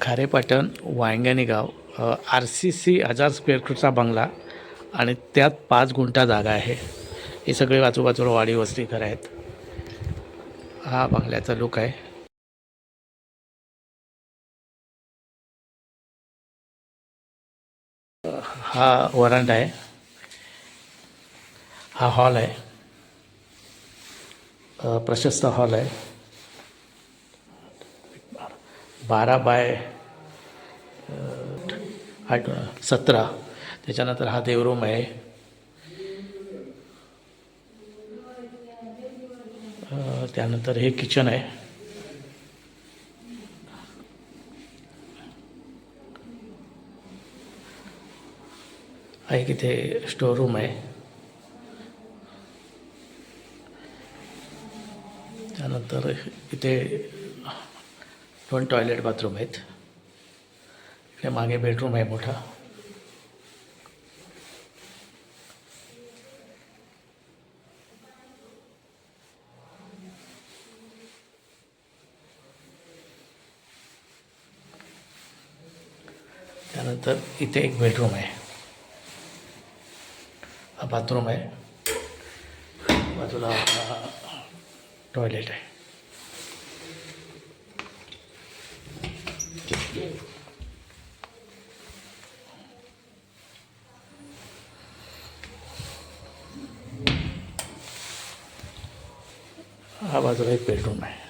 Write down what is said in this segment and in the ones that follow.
खारेपाटण वांग्यानी गाव R C C हजार स्क्वेअर फूटचा बंगला आणि त्यात पाच गुंठा जागा आहे. हे सगळे आजूबाजूला वाडी वस्ती घर आहेत. हा बंगल्याचा लुक आहे. हा वरांडा आहे. हा हॉल आहे. प्रशस्त हॉल आहे. बारा बाय आठ सतरा. त्याच्यानंतर हा देवरूम आहे. त्यानंतर हे किचन आहे. एक इथे स्टोर रूम आहे. त्यानंतर इथे दोन टॉयलेट बाथरूम आहेत. इकडे मागे बेडरूम आहे मोठा. त्यानंतर इथे एक बेडरूम आहे. हा बाथरूम आहे. बाजूला टॉयलेट आहे. हा बाजूला एक बेडरूम आहे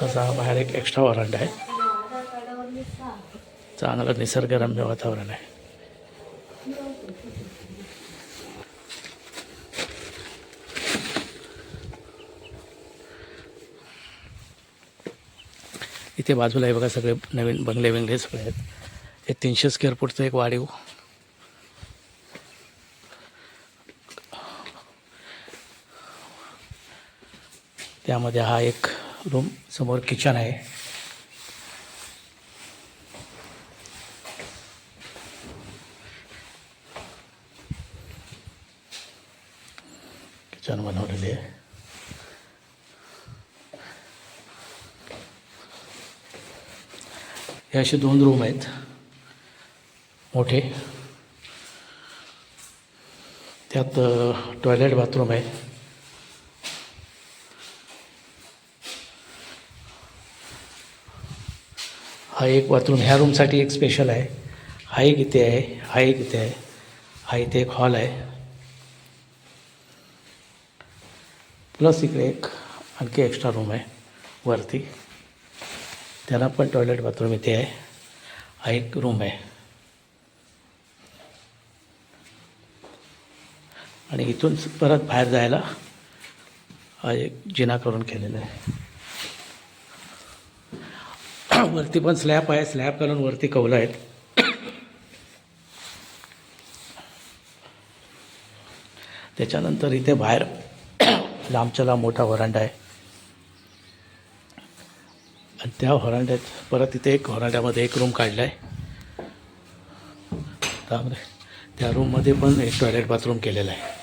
तसा हा बाहेर एक एक्स्ट्रा वॉरंट आहे. चांगलं निसर्गरम्य वातावरण आहे. इथे बाजूला आहे बघा सगळे नवीन बंगले बिंगले सगळे आहेत. हे तीनशे स्क्वेअर फूटचं एक वाढीव त्यामध्ये हा एक रूम समोर किचन आहे. किचन बनवलेले आहे. हे असे दोन रूम आहेत. मोठे. त्यात टॉयलेट बाथरूम आहे. हा एक बाथरूम ह्या रूमसाठी एक स्पेशल आहे. हा एक इथे आहे हा एक इथे आहे. हा इथे एक हॉल आहे. प्लस इकडे एक आणखी एक्स्ट्रा रूम आहे वरती. त्याला पण टॉयलेट बाथरूम इथे आहे. हा एक रूम आहे. आणि इथून परत बाहेर जायला हा एक जिना करून केलेला आहे. वरती पण स्लॅब आहे. स्लॅब करून वरती कौलं आहेत. त्याच्यानंतर इथे बाहेर लांबच्या लांब मोठा वरांडा आहे. आणि त्या व्हरांड्यात परत तिथे एक व्हरांड्यामध्ये एक रूम काढला आहे त्यामध्ये त्या रूममध्ये पण एक टॉयलेट बाथरूम केलेलं आहे.